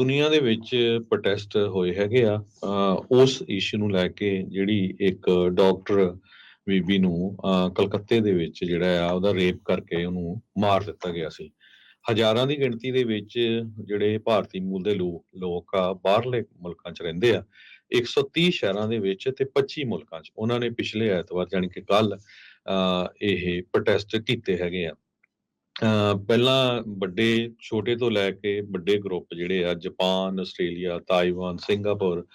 ਦੁਨੀਆ ਦੇ ਵਿੱਚ ਪ੍ਰੋਟੈਸਟ ਹੋਏ ਹੈਗੇ ਆ ਉਸ ਇਸ਼ੂ ਨੂੰ ਲੈ ਕੇ ਜਿਹੜੀ ਇੱਕ ਡਾਕਟਰ ਬੀਬੀ ਨੂੰ ਕਲਕੱਤੇ ਦੇ ਵਿੱਚ ਜਿਹੜਾ ਆ, ਉਹਦਾ ਰੇਪ ਕਰਕੇ ਉਹਨੂੰ ਮਾਰ ਦਿੱਤਾ ਗਿਆ ਸੀ। ਹਜ਼ਾਰਾਂ ਦੀ ਗਿਣਤੀ ਦੇ ਵਿੱਚ ਜਿਹੜੇ ਭਾਰਤੀ ਮੂਲ ਦੇ ਲੋਕ ਲੋਕ ਆ, ਬਾਹਰਲੇ ਮੁਲਕਾਂ 'ਚ ਰਹਿੰਦੇ ਆ। 130 ਸ਼ਹਿਰਾਂ ਦੇ ਵਿੱਚ ਤੇ 25 ਮੁਲਕਾਂ 'ਚ। ਉਹਨਾਂ ਨੇ ਪਿਛਲੇ ਐਤਵਾਰ ਜਾਣੀ ਕਿ ਕੱਲ ਇਹ ਪ੍ਰੋਟੈਸਟ ਕੀਤੇ ਹੈਗੇ ਆ। ਪਹਿਲਾਂ ਵੱਡੇ, ਛੋਟੇ ਤੋਂ ਲੈ ਕੇ ਵੱਡੇ ਗਰੁੱਪ ਜਿਹੜੇ ਆ Japan Australia Taiwan Singapore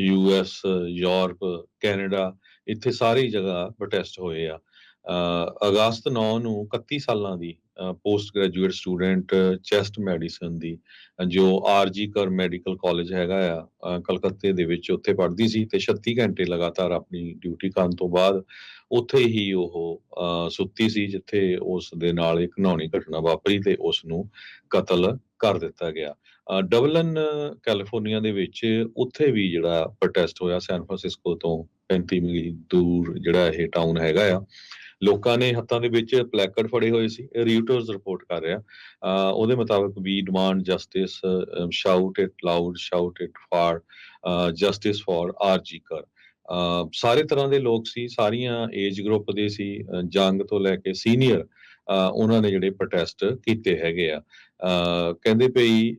U US Europe Canada ਇੱਥੇ ਸਾਰੀ ਜਗ੍ਹਾ ਪ੍ਰੋਟੈਸਟ ਹੋਏ ਆ। ਅਗਸਤ 9 ਨੂੰ 31 ਸਾਲਾਂ ਦੀ post graduate student chest medicine ਦੀ ਅ, ਜੋ ਆਰਜੀ ਕਰ ਮੈਡੀਕਲ ਕਾਲਜ ਹੈਗਾ ਆ ਕਲਕੱਤੇ ਦੇ ਵਿੱਚ ਉੱਥੇ ਪੜ੍ਹਦੀ ਸੀ ਤੇ 36 ਘੰਟੇ ਲਗਾਤਾਰ ਆਪਣੀ ਡਿਊਟੀ ਕਰਨ ਤੋਂ ਬਾਅਦ ਉੱਥੇ ਹੀ ਉਹ ਸੁੱਤੀ ਸੀ ਜਿੱਥੇ ਉਸ ਦੇ ਨਾਲ ਇੱਕ ਘਿਨਾਉਣੀ ਘਟਨਾ ਵਾਪਰੀ ਤੇ ਉਸ ਨੂੰ ਕਤਲ ਕਰ ਦਿੱਤਾ ਗਿਆ। ਡਬਲਨ ਕੈਲੀਫੋਰਨੀਆ ਦੇ ਵਿੱਚ ਉੱਥੇ ਵੀ ਜਿਹੜਾ ਪ੍ਰੋਟੈਸਟ ਹੋਇਆ ਸੈਨ ਫਰਾਂਸਿਸਕੋ ਤੋਂ 35 ਮੀਲ ਦੂਰ ਜਿਹੜਾ ਇਹ ਟਾਊਨ ਹੈਗਾ ਆ ਲੋਕਾਂ ਨੇ ਹੱਥਾਂ ਦੇ ਵਿੱਚ ਪਲੈਕਟ ਫੜੇ ਹੋਏ ਸੀ ਰੀਟਰਸ ਰਿਪੋਰਟ ਕਰ ਰਿਹਾ। ਉਹਦੇ ਮੁਤਾਬਕ ਵੀ demand justice shout it loud shout it for justice for R G Kar ਸਾਰੇ ਤਰ੍ਹਾਂ ਦੇ ਲੋਕ ਸੀ, ਸਾਰੀਆਂ ਏਜ ਗਰੁੱਪ ਦੇ ਸੀ ਜੰਗ ਤੋਂ ਲੈ ਕੇ ਸੀਨੀਅਰ ਉਹਨਾਂ ਨੇ ਜਿਹੜੇ ਪ੍ਰੋਟੈਸਟ ਕੀਤੇ ਹੈਗੇ ਆ। ਕਹਿੰਦੇ ਪਈ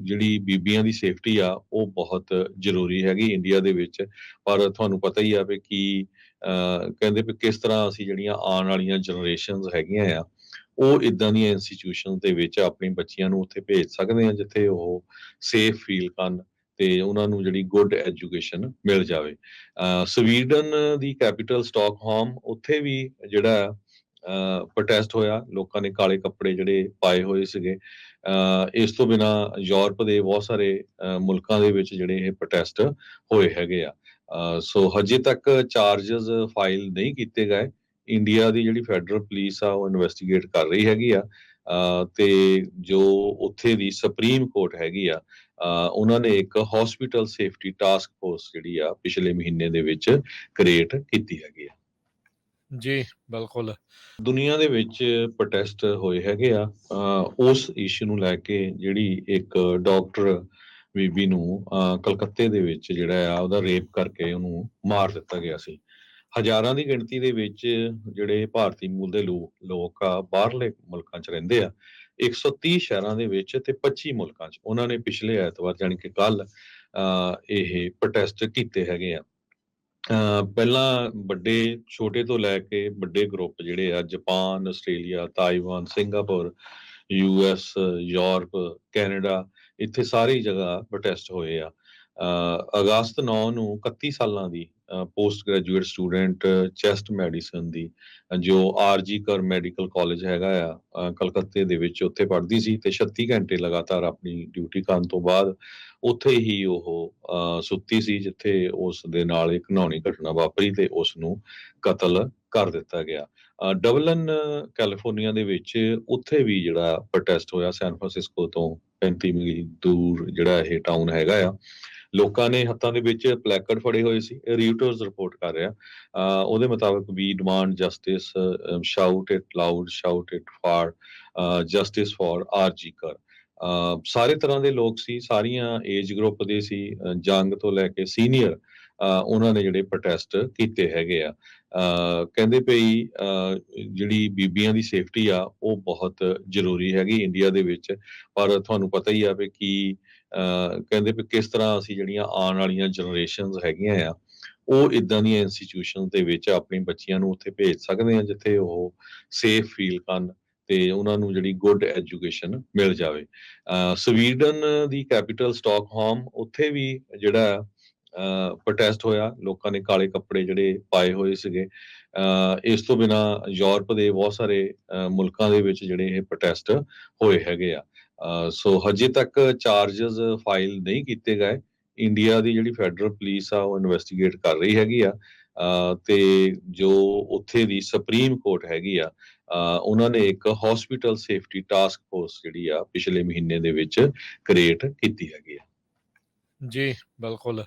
ਜਿਹੜੀ ਬੀਬੀਆਂ ਦੀ ਸੇਫਟੀ ਆ, ਉਹ ਬਹੁਤ ਜ਼ਰੂਰੀ ਹੈਗੀ ਇੰਡੀਆ ਦੇ ਵਿੱਚ। ਪਰ ਤੁਹਾਨੂੰ ਪਤਾ ਹੀ ਆ ਵੀ ਕੀ ਕਹਿੰਦੇ ਵੀ ਕਿਸ ਤਰ੍ਹਾਂ ਅਸੀਂ ਜਿਹੜੀਆਂ ਆਉਣ ਵਾਲੀਆਂ ਜਨਰੇਸ਼ਨਸ ਹੈਗੀਆਂ ਆ ਉਹ ਇਦਾਂ ਦੀਆਂ ਇੰਸਟੀਟਿਊਸ਼ਨਸ ਦੇ ਵਿੱਚ ਆਪਣੀ ਬੱਚੀਆਂ ਨੂੰ ਉੱਥੇ ਭੇਜ ਸਕਦੇ ਆ ਜਿੱਥੇ ਉਹ ਸੇਫ ਫੀਲ ਕਰਨ ਤੇ ਉਹਨਾਂ ਨੂੰ ਜਿਹੜੀ ਗੁੱਡ ਐਜੂਕੇਸ਼ਨ ਮਿਲ ਜਾਵੇ। ਅ, ਸਵੀਡਨ ਦੀ ਕੈਪੀਟਲ ਸਟਾਕਹੋਮ ਉੱਥੇ ਵੀ ਜਿਹੜਾ ਪ੍ਰੋਟੈਸਟ ਹੋਇਆ ਲੋਕਾਂ ਨੇ ਕਾਲੇ ਕੱਪੜੇ ਜਿਹੜੇ ਪਾਏ ਹੋਏ ਸੀਗੇ। ਅ, ਇਸ ਤੋਂ ਬਿਨਾ ਯੂਰਪ ਦੇ ਬਹੁਤ ਸਾਰੇ ਅ, ਮੁਲਕਾਂ ਦੇ ਵਿੱਚ ਜਿਹੜੇ ਇਹ ਪ੍ਰੋਟੈਸਟ ਹੋਏ ਹੈਗੇ ਆ। ਸੋ ਹਜੇ ਤੱਕ ਚਾਰजेस ਫਾਈਲ ਨਹੀਂ ਕੀਤੇ ਗਏ। ਇੰਡੀਆ ਦੀ ਜਿਹੜੀ ਫੈਡਰਲ ਪੁਲਿਸ ਆ ਉਹ ਇਨਵੈਸਟੀਗੇਟ ਕਰ ਰਹੀ ਹੈਗੀ ਆ। ਤੇ ਜੋ ਉੱਥੇ ਦੀ ਸੁਪਰੀਮ ਕੋਰਟ ਹੈਗੀ ਆ ਉਹਨਾਂ ਨੇ ਇੱਕ ਹਸਪੀਟਲ ਸੇਫਟੀ ਟਾਸਕ ਫੋਰਸ ਜਿਹੜੀ ਆ ਪਿਛਲੇ ਮਹੀਨੇ ਦੇ ਵਿੱਚ ਕ੍ਰੀਏਟ ਕੀਤੀ ਹੈਗੀ ਆ। ਜੀ ਬਿਲਕੁਲ। ਦੁਨੀਆ ਦੇ ਵਿੱਚ ਪ੍ਰੋਟੈਸਟ ਹੋਏ ਹੈਗੇ ਆ। ਉਸ ਇਸ਼ੂ ਨੂੰ ਲੈ ਕੇ ਜਿਹੜੀ ਇੱਕ ਡਾਕਟਰ ਬੀਬੀ ਨੂੰ ਅ, ਕਲਕੱਤੇ ਦੇ ਵਿੱਚ ਜਿਹੜਾ ਆ ਉਹਦਾ ਰੇਪ ਕਰਕੇ ਉਹਨੂੰ ਮਾਰ ਦਿੱਤਾ ਗਿਆ ਸੀ। ਹਜ਼ਾਰਾਂ ਦੀ ਗਿਣਤੀ ਦੇ ਵਿੱਚ ਜਿਹੜੇ ਭਾਰਤੀ ਮੂਲ ਦੇ ਲੋਕ ਆ ਬਾਹਰਲੇ ਮੁਲਕਾਂ 'ਚ ਰਹਿੰਦੇ ਆ। 130 ਸ਼ਹਿਰਾਂ ਦੇ ਵਿੱਚ ਤੇ 25 ਮੁਲਕਾਂ 'ਚ। ਉਹਨਾਂ ਨੇ ਪਿਛਲੇ ਐਤਵਾਰ ਜਾਣੀ ਕਿ ਕੱਲ ਇਹ ਪ੍ਰੋਟੈਸਟ ਕੀਤੇ ਹੈਗੇ ਆ। ਅ, ਪਹਿਲਾਂ ਵੱਡੇ ਛੋਟੇ ਤੋਂ ਲੈ ਕੇ ਵੱਡੇ ਗਰੁੱਪ ਜਿਹੜੇ ਆ Japan Australia Taiwan Singapore US Europe Canada ਇੱਥੇ ਸਾਰੀ ਜਗ੍ਹਾ ਪ੍ਰੋਟੈਸਟ ਹੋਏ ਆ। ਅਗਸਤ 9 ਨੂੰ 31 ਸਾਲਾਂ ਦੀ post graduate student chest medicine ਦੀ ਅ, ਜੋ ਆਰਜੀ ਕਰ ਮੈਡੀਕਲ ਕਾਲਜ ਹੈਗਾ ਆ ਕਲਕੱਤੇ ਦੇ ਵਿੱਚ ਉੱਥੇ ਪੜ੍ਹਦੀ ਸੀ ਤੇ 36 ਘੰਟੇ ਲਗਾਤਾਰ ਆਪਣੀ ਡਿਊਟੀ ਕਰਨ ਤੋਂ ਬਾਅਦ ਉੱਥੇ ਹੀ ਉਹ ਸੁੱਤੀ ਸੀ ਜਿੱਥੇ ਉਸ ਦੇ ਨਾਲ ਇੱਕ ਘਿਨਾਉਣੀ ਘਟਨਾ ਵਾਪਰੀ ਤੇ ਉਸ ਨੂੰ ਕਤਲ ਕਰ ਦਿੱਤਾ ਗਿਆ। ਡਬਲਨ ਕੈਲੀਫੋਰਨੀਆ ਦੇ ਵਿੱਚ ਉੱਥੇ ਵੀ ਜਿਹੜਾ ਪ੍ਰੋਟੈਸਟ ਹੋਇਆ ਸੈਨ ਫਰਾਂਸਿਸਕੋ ਤੋਂ 35 ਮੀਲ ਦੂਰ ਜਿਹੜਾ ਇਹ ਟਾਊਨ ਹੈਗਾ ਆ। ਲੋਕਾਂ ਨੇ ਹੱਥਾਂ ਦੇ ਵਿੱਚ ਪਲੈਕਰਡ ਫੜੇ ਹੋਏ ਸੀ। ਰੀਟਰਸ ਰਿਪੋਰਟ ਕਰ ਰਿਹਾ। ਅ, ਉਹਦੇ ਮੁਤਾਬਕ ਵੀ demand justice shout it loud shout it for justice for RG Kar ਸਾਰੇ ਤਰ੍ਹਾਂ ਦੇ ਲੋਕ ਸੀ, ਸਾਰੀਆਂ ਏਜ ਗਰੁੱਪ ਦੇ ਸੀ ਜੰਗ ਤੋਂ ਲੈ ਕੇ ਸੀਨੀਅਰ ਉਹਨਾਂ ਨੇ ਜਿਹੜੇ ਪ੍ਰੋਟੈਸਟ ਕੀਤੇ ਹੈਗੇ ਆ। ਕਹਿੰਦੇ ਪਈ ਜਿਹੜੀ ਬੀਬੀਆਂ ਦੀ ਸੇਫਟੀ ਆ, ਉਹ ਬਹੁਤ ਜ਼ਰੂਰੀ ਹੈਗੀ ਇੰਡੀਆ ਦੇ ਵਿੱਚ। ਪਰ ਤੁਹਾਨੂੰ ਪਤਾ ਹੀ ਆ ਵੀ ਕੀ ਕਹਿੰਦੇ ਵੀ ਕਿਸ ਤਰ੍ਹਾਂ ਅਸੀਂ ਜਿਹੜੀਆਂ ਆਉਣ ਵਾਲੀਆਂ ਜਨਰੇਸ਼ਨਸ ਹੈਗੀਆਂ ਆ, ਉਹ ਇਦਾਂ ਦੀਆਂ ਇੰਸਟੀਟਿਊਸ਼ਨਸ ਦੇ ਵਿੱਚ ਆਪਣੀ ਬੱਚੀਆਂ ਨੂੰ ਉੱਥੇ ਭੇਜ ਸਕਦੇ ਆ, ਜਿੱਥੇ ਉਹ ਸੇਫ ਫੀਲ ਕਰਨ। ਤੇ ਉਹਨਾਂ ਨੂੰ ਜਿਹੜੀ ਗੁੱਡ ਐਜੂਕੇਸ਼ਨ ਮਿਲ ਜਾਵੇ। ਅ, ਸਵੀਡਨ ਦੀ ਕੈਪੀਟਲ ਸਟਾਕਹੋਮ ਉੱਥੇ ਵੀ ਜਿਹੜਾ ਪ੍ਰੋਟੈਸਟ ਹੋਇਆ। ਲੋਕਾਂ ਨੇ ਕਾਲੇ ਕੱਪੜੇ ਜਿਹੜੇ ਪਾਏ ਹੋਏ ਸੀਗੇ। ਇਸ ਤੋਂ ਬਿਨਾ ਯੂਰਪ ਦੇ ਬਹੁਤ ਸਾਰੇ ਮੁਲਕਾਂ ਦੇ ਵਿੱਚ ਜਿਹੜੇ ਇਹ ਪ੍ਰੋਟੈਸਟ ਹੋਏ ਹੈਗੇ ਆ। ਸੋ ਹਜੇ ਤੱਕ ਚਾਰजेस ਫਾਈਲ ਨਹੀਂ ਕੀਤੇ ਗਏ। ਇੰਡੀਆ ਦੀ ਜਿਹੜੀ ਫੈਡਰਲ ਪੁਲਿਸ ਆ ਉਹ ਇਨਵੈਸਟੀਗੇਟ ਕਰ ਰਹੀ ਹੈਗੀ ਆ। ਅ, ਤੇ ਜੋ ਉੱਥੇ ਦੀ ਸੁਪਰੀਮ ਕੋਰਟ ਹੈਗੀ ਆ ਉਹਨਾਂ ਨੇ ਇੱਕ ਹਸਪੀਟਲ ਸੇਫਟੀ ਟਾਸਕ ਫੋਰਸ ਜਿਹੜੀ ਆ ਪਿਛਲੇ ਮਹੀਨੇ ਦੇ ਵਿੱਚ ਕ੍ਰੀਏਟ ਕੀਤੀ ਹੈਗੀ ਆ। ਜੀ, ਬਿਲਕੁਲ।